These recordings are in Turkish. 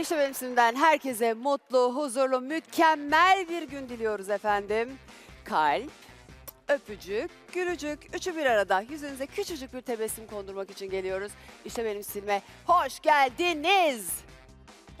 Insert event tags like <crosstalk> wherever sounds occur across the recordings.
İşte benim simden herkese mutlu, huzurlu, mükemmel bir gün diliyoruz efendim. Kalp, öpücük, gülücük, üçü bir arada yüzünüze küçücük bir tebessüm kondurmak için geliyoruz. İşte benim silme hoş geldiniz.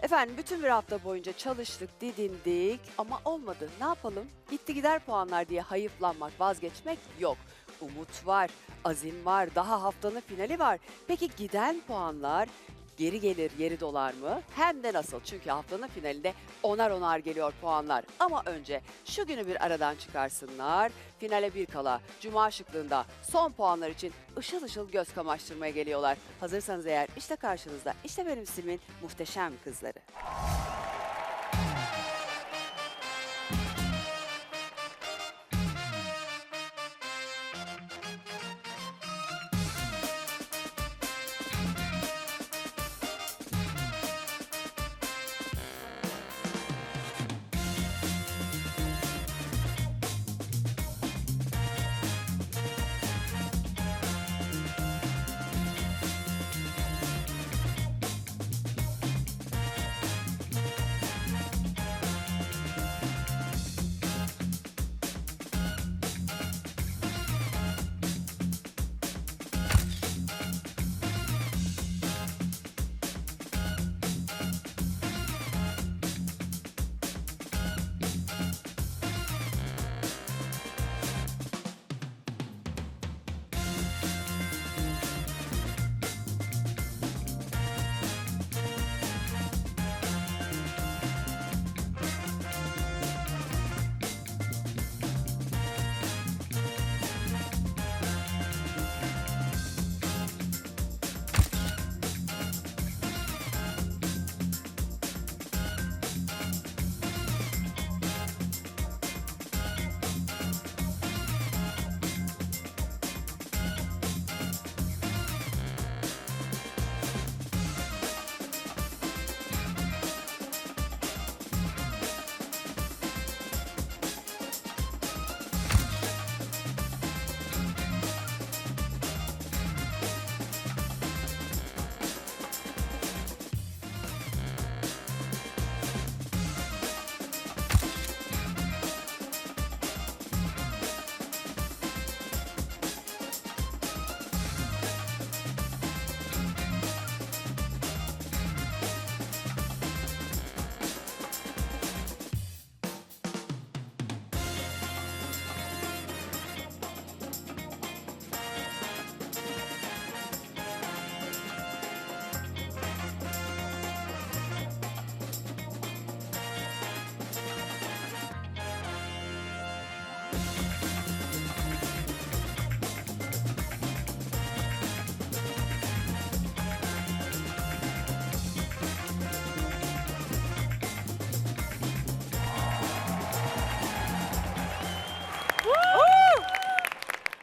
Efendim bütün bir hafta boyunca çalıştık, didindik ama olmadı. Ne yapalım? Gitti gider puanlar diye hayıflanmak, vazgeçmek yok. Umut var, azim var, daha haftanın finali var. Peki giden puanlar geri gelir, yeri dolar mı? Hem de nasıl? Çünkü haftanın finalinde onar onar geliyor puanlar. Ama önce şu günü bir aradan çıkarsınlar. Finale bir kala Cuma şıklığında son puanlar için ışıl ışıl göz kamaştırmaya geliyorlar. Hazırsanız eğer işte karşınızda işte benim Silmin muhteşem kızları.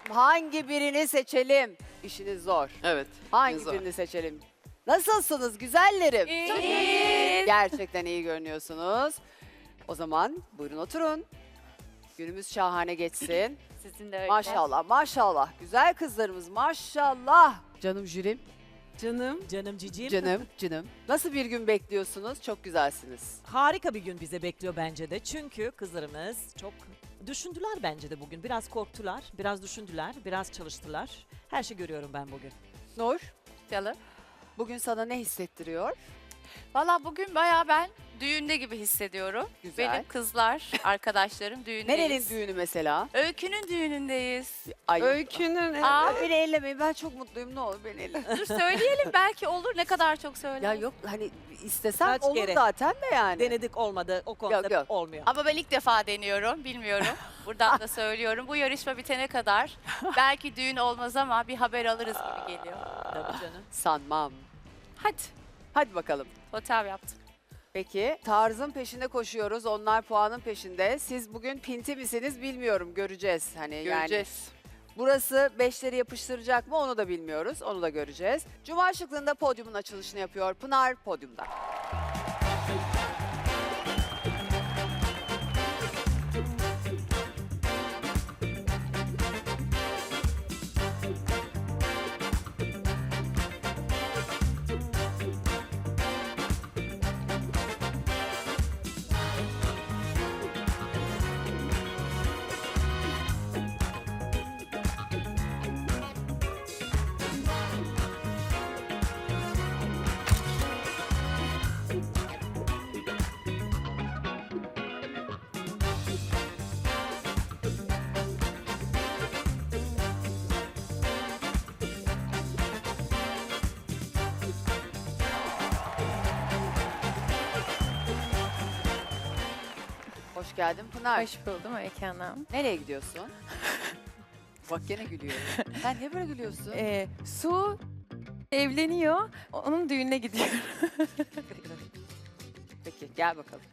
Hangi birini seçelim? İşiniz zor. Evet. Hangi zor. birini seçelim? Nasılsınız güzellerim? İyiyiz. Gerçekten iyi görünüyorsunuz. O zaman buyurun oturun. Günümüz şahane geçsin. <clears throat> Sizin de öyle. maşallah maşallah. Güzel kızlarımız maşallah. Canım jürim, Canım. Canım cicim. canım, canım. Nasıl bir gün bekliyorsunuz? Çok güzelsiniz. Harika bir gün bize bekliyor bence de. Çünkü kızlarımız çok düşündüler bence de bugün. Biraz korktular, biraz düşündüler, biraz çalıştılar. Her şey görüyorum ben bugün. Nur, Canım. bugün sana ne hissettiriyor? Valla bugün bayağı ben düğünde gibi hissediyorum. Güzel. Benim kızlar, <laughs> arkadaşlarım düğündeyiz. Nerenin düğünü mesela? Öykünün düğünündeyiz. Ay, Öykünün Aa, Beni ellemeyin. Ben çok mutluyum. Ne olur beni ellemeyin. dur söyleyelim belki olur ne kadar çok söyle. ya yok hani istesem Kaç olur kere? zaten de yani. Denedik olmadı, o konsept yok. olmuyor. Ama ben ilk defa deniyorum, bilmiyorum. Buradan da söylüyorum. Bu yarışma bitene kadar belki düğün olmaz ama bir haber alırız gibi geliyor. Tabii canım. Sanmam. Hadi, Hadi bakalım. totem yaptık. Peki tarzın peşinde koşuyoruz. Onlar puanın peşinde. Siz bugün pinti misiniz bilmiyorum. Göreceğiz. Hani yani Göreceğiz. burası beşleri yapıştıracak mı onu da bilmiyoruz. Onu da göreceğiz. Cuma şıklığında podyumun açılışını yapıyor. Pınar podyumda. Hoş geldin Pınar. Hoş buldum Öykü Hanım. Nereye gidiyorsun? <laughs> Bak gene gülüyor. Sen niye böyle gülüyorsun? Ee, Su evleniyor. Onun düğününe gidiyorum. <laughs> Peki gel bakalım.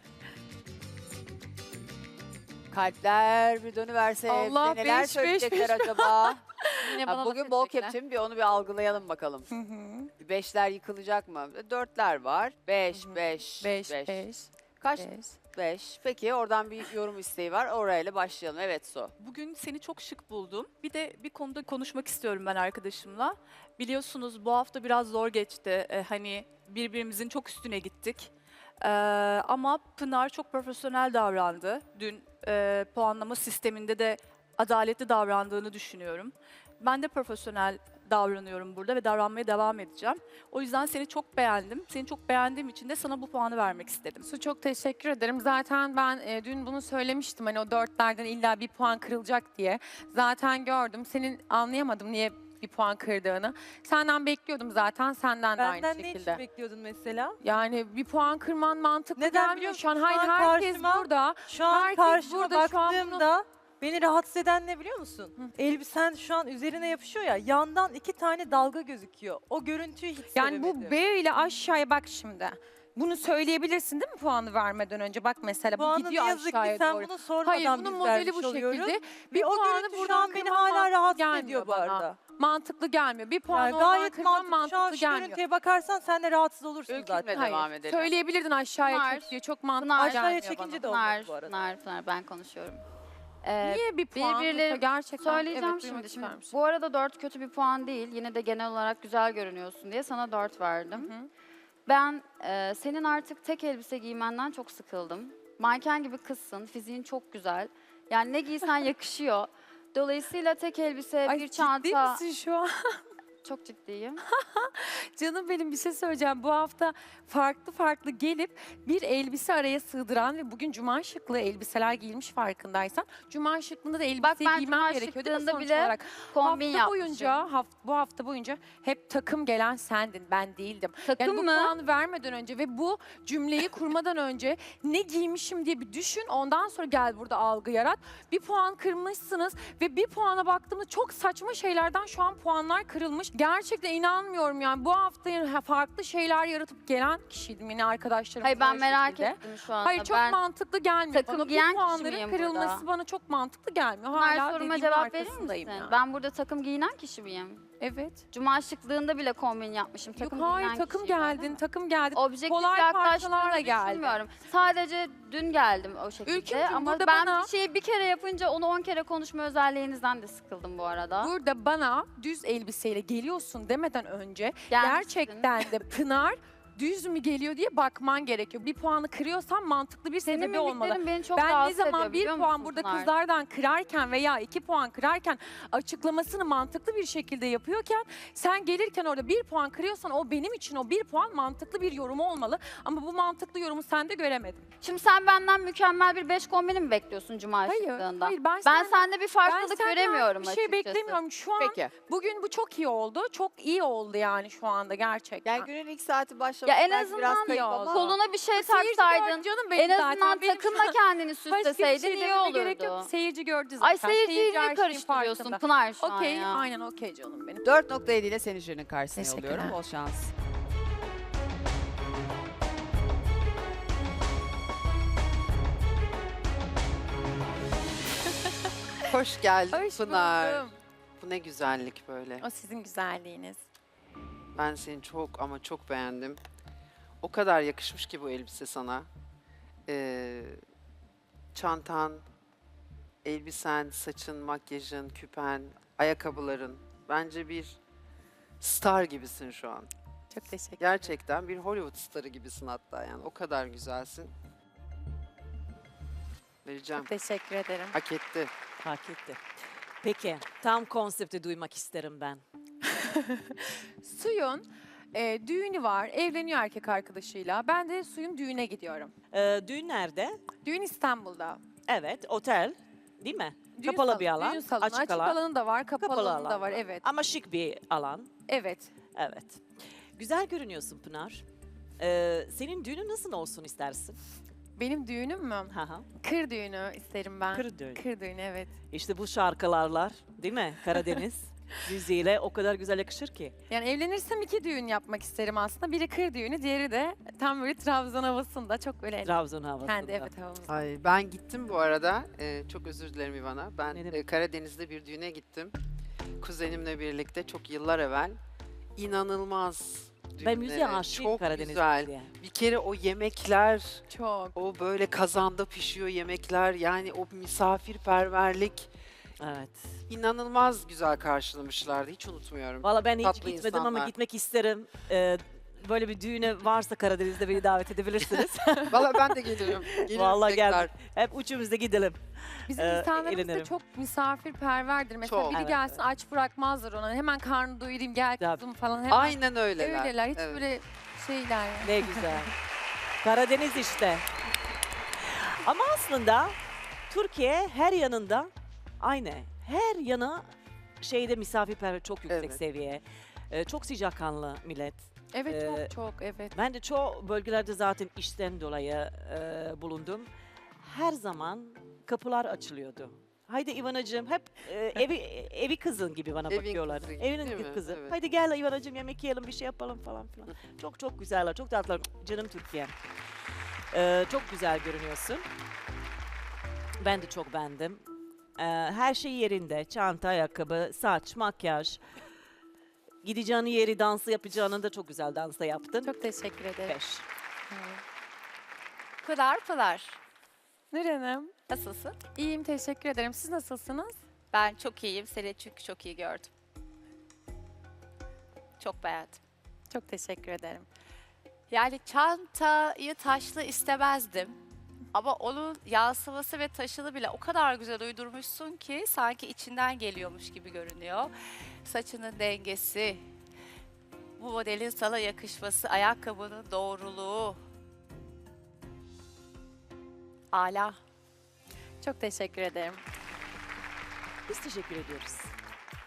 Kalpler bir dönüverse Allah, neler beş, beş, söyleyecekler acaba? <laughs> Yine Ha, bana bugün laf bol edecekler. kepçe mi bir onu bir algılayalım bakalım. Hı hı. Beşler yıkılacak mı? Dörtler var. Beş, beş, beş, beş. beş, Kaç? beş. Beş. Peki oradan bir yorum isteği var. Orayla başlayalım. Evet Su. Bugün seni çok şık buldum. Bir de bir konuda konuşmak istiyorum ben arkadaşımla. Biliyorsunuz bu hafta biraz zor geçti. Ee, hani birbirimizin çok üstüne gittik. Ee, ama Pınar çok profesyonel davrandı. Dün e, puanlama sisteminde de adaletli davrandığını düşünüyorum. Ben de profesyonel davranıyorum burada ve davranmaya devam edeceğim. O yüzden seni çok beğendim. Seni çok beğendiğim için de sana bu puanı vermek istedim. Su çok teşekkür ederim. Zaten ben e, dün bunu söylemiştim. Hani o dörtlerden illa bir puan kırılacak diye. Zaten gördüm. Senin anlayamadım niye bir puan kırdığını. Senden bekliyordum zaten. Senden de aynı Benden ne şekilde. için bekliyordun mesela? Yani bir puan kırman mantıklı Neden gelmiyor biliyor şu an. musun? Şu Hayır an herkes karşıma- burada. Şu an Herkes karşıma burada, şu an bunu- baktığımda beni rahatsız eden ne biliyor musun? Elbisen şu an üzerine yapışıyor ya yandan iki tane dalga gözüküyor. O görüntüyü hiç Yani sevemedim. bu B ile aşağıya bak şimdi. Bunu söyleyebilirsin değil mi puanı vermeden önce? Bak mesela bu Puanı ne gidiyor yazık ki aşağıya sen doğru. bunu sormadan Hayır bunun biz modeli vermiş bu oluyoruz. şekilde. Ve Bir o puanı görüntü şu buradan an beni kırman hala rahatsız gelmiyor ediyor bu bana. arada. Mantıklı gelmiyor. Bir puan Yani oradan gayet kırman mantıklı. Şu an mantıklı şu gelmiyor. görüntüye bakarsan sen de rahatsız olursun Öykünle zaten. devam Hayır, edelim. Söyleyebilirdin aşağıya Pınar, çek diye. Çok mantıklı Pınar, Aşağıya gelmiyor çekince bana. de Pınar, bu arada. Pınar, Pınar ben konuşuyorum. Ee, Niye bir puan? birbirleri- gerçekten söyleyeceğim evet, şimdi. Şimdi bu arada 4 kötü bir puan değil. Yine de genel olarak güzel görünüyorsun diye sana 4 verdim. Hı hı. Ben e, senin artık tek elbise giymenden çok sıkıldım. Manken gibi kızsın, fiziğin çok güzel. Yani ne giysen <laughs> yakışıyor. Dolayısıyla tek elbise, Ay, bir ciddi çanta... misin şu an? Çok ciddiyim. <laughs> Canım benim bir şey söyleyeceğim. Bu hafta farklı farklı gelip bir elbise araya sığdıran ve bugün cuma şıklı elbiseler giyilmiş farkındaysan. Cuma şıklığında da elbise Bak ben giymem gerekiyor değil mi şıklığında sonuç bile olarak? Kombin hafta yapmışım. boyunca haft- bu hafta boyunca hep takım gelen sendin ben değildim. Takım Yani bu mı? puanı vermeden önce ve bu cümleyi kurmadan önce ne giymişim diye bir düşün. Ondan sonra gel burada algı yarat. Bir puan kırmışsınız ve bir puana baktığımda çok saçma şeylerden şu an puanlar kırılmış. Gerçekten inanmıyorum yani bu hafta farklı şeyler yaratıp gelen kişiydim yine arkadaşlarım. Hayır ben merak şekilde. ettim şu anda. Hayır çok ben mantıklı gelmiyor. takım bana. giyen bu puanların kırılması burada? bana çok mantıklı gelmiyor. Hala soruma dediğimin cevap verir misin? yani. Ben burada takım giyinen kişi miyim? Evet. Cuma şıklığında bile kombin yapmışım. Yok hayır giyinen takım kişiyim, geldin, mi? takım geldin. Objektif kolay yaklaştığını parçalarla geldin. düşünmüyorum. Sadece dün geldim o şekilde. Ülkümcüm, Ama burada ben bana- bir şeyi bir kere yapınca onu on kere konuşma özelliğinizden de sıkıldım bu arada. Burada bana düz elbiseyle geliyorsun demeden önce Gelmişsin. gerçekten de Pınar <laughs> düz mü geliyor diye bakman gerekiyor. Bir puanı kırıyorsan mantıklı bir Senin sebebi olmalı. mimiklerin beni çok ben ne rahatsız zaman ediyor bir biliyor puan musun burada Pınar? kızlardan kırarken veya iki puan kırarken açıklamasını mantıklı bir şekilde yapıyorken sen gelirken orada bir puan kırıyorsan o benim için o bir puan mantıklı bir yorumu olmalı. Ama bu mantıklı yorumu sende göremedim. Şimdi sen benden mükemmel bir beş kombini mi bekliyorsun Cuma Hayır, şıklığında? hayır ben, Ben senden- sende bir ben farklılık senden göremiyorum bir şey açıkçası. beklemiyorum. Şu an Peki. bugün bu çok iyi oldu. Çok iyi oldu yani şu anda gerçekten. Yani günün ilk saati başlamış. Ya en belki biraz azından kayıp ama- Koluna bir şey Seyirci taksaydın. gördü canım benim En zaten. azından Benim takımla <laughs> kendini Başka bir şey süsleseydin iyi dememe gerek olurdu. Seyirci gördü zaten. Ay seyirciyi Seyirci her niye şeyin karıştırıyorsun farkında. Pınar şu an Okey, ya? aynen okey canım benim. 4.7 ile seni jürinin karşısına Teşekkürler. yolluyorum. Bol şans. <laughs> Hoş geldin Hoş Pınar. buldum. Bu ne güzellik böyle. O sizin güzelliğiniz. Ben seni çok ama çok beğendim. O kadar yakışmış ki bu elbise sana. Ee, çantan, elbisen, saçın, makyajın, küpen, ayakkabıların. Bence bir star gibisin şu an. Çok teşekkür Gerçekten bir Hollywood starı gibisin hatta yani. O kadar güzelsin. Vereceğim. Çok teşekkür ederim. Hak etti. Hak etti. Peki tam konsepti duymak isterim ben. <laughs> Suyun e, düğünü var. Evleniyor erkek arkadaşıyla. Ben de Suyun düğüne gidiyorum. Ee, düğün nerede? Düğün İstanbul'da. Evet otel değil mi? Düğün Kapalı salonu- bir alan, Düğün salonu. açık Açık, alan. alanı da var, kapalı, Kapalı alanı da alan var. Evet. Ama şık bir alan. Evet. Evet. Güzel görünüyorsun Pınar. Ee, senin düğünün nasıl olsun istersin? Benim düğünüm mü? Ha ha. Kır düğünü isterim ben. Kır düğün. Kır düğünü evet. İşte bu şarkılarlar değil mi? Karadeniz <laughs> müziğiyle o kadar güzel yakışır ki. Yani evlenirsem iki düğün yapmak isterim aslında. Biri kır düğünü, diğeri de tam böyle Trabzon havasında. Çok böyle Trabzon havasında. kendi evet havamızda. Ay ben gittim bu arada. Ee, çok özür dilerim Ivana. Ben Ne demek? e, Karadeniz'de bir düğüne gittim. Kuzenimle birlikte çok yıllar evvel. İnanılmaz Ben müziğe düğünlere, aşığım Çok Karadeniz güzel. müziğe. Bir kere o yemekler, Çok. o böyle kazanda pişiyor yemekler. Yani o misafirperverlik Evet. inanılmaz güzel karşılamışlardı. Hiç unutmuyorum. Valla ben hiç Tatlı gitmedim ama insanlar. gitmek isterim. Ee, böyle bir düğüne varsa Karadeniz'de beni davet edebilirsiniz. <laughs> Valla ben de gelirim. <laughs> Gelirim Vallahi gel. tekrar. Hep üçümüz de gidelim. Bizim Ee, insanlarımız da eğlenirim. çok misafirperverdir. Mesela Çok. biri Evet, gelsin aç bırakmazlar ona. Hemen karnı doyurayım gel Tabii. kızım falan. Hemen Aynen öyleler. öyleler. Hiç Evet. böyle şeyler yani. Ne güzel. <laughs> Karadeniz işte. Ama aslında Türkiye her yanında aynı. Her yana şeyde misafirperver çok yüksek Evet. seviye. Ee, çok sıcakkanlı millet. Evet Ee, çok çok evet. Ben de çoğu bölgelerde zaten işten dolayı e, bulundum. Her zaman kapılar açılıyordu. Haydi İvanacığım hep e, evi <laughs> evi kızın gibi bana Evin bakıyorlar. kızı gibi, Evinin değil mi? kızı. Evet. Haydi gel İvanacığım yemek yiyelim bir şey yapalım falan filan. <laughs> çok çok güzeller, çok tatlılar. Canım Türkiye. Ee, çok güzel görünüyorsun. Ben de çok beğendim. Ee, her şey yerinde. Çanta, ayakkabı, saç, makyaj. Gideceğin yeri dansı yapacağını da çok güzel dansa yaptın. Çok teşekkür ederim. Beş. Pınar Pınar. Nur Hanım. Nasılsın? İyiyim teşekkür ederim. Siz nasılsınız? Ben çok iyiyim. Seni çünkü çok iyi gördüm. Çok beğendim. Çok teşekkür ederim. Yani çantayı taşlı istemezdim. Ama onun yansıması ve taşını bile o kadar güzel uydurmuşsun ki sanki içinden geliyormuş gibi görünüyor. Saçının dengesi, bu modelin sana yakışması, ayakkabının doğruluğu. Ala. Çok teşekkür ederim. Biz teşekkür ediyoruz.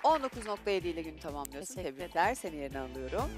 19.7 ile günü tamamlıyorsun. Teşekkür Tebrikler. Seni yerine alıyorum.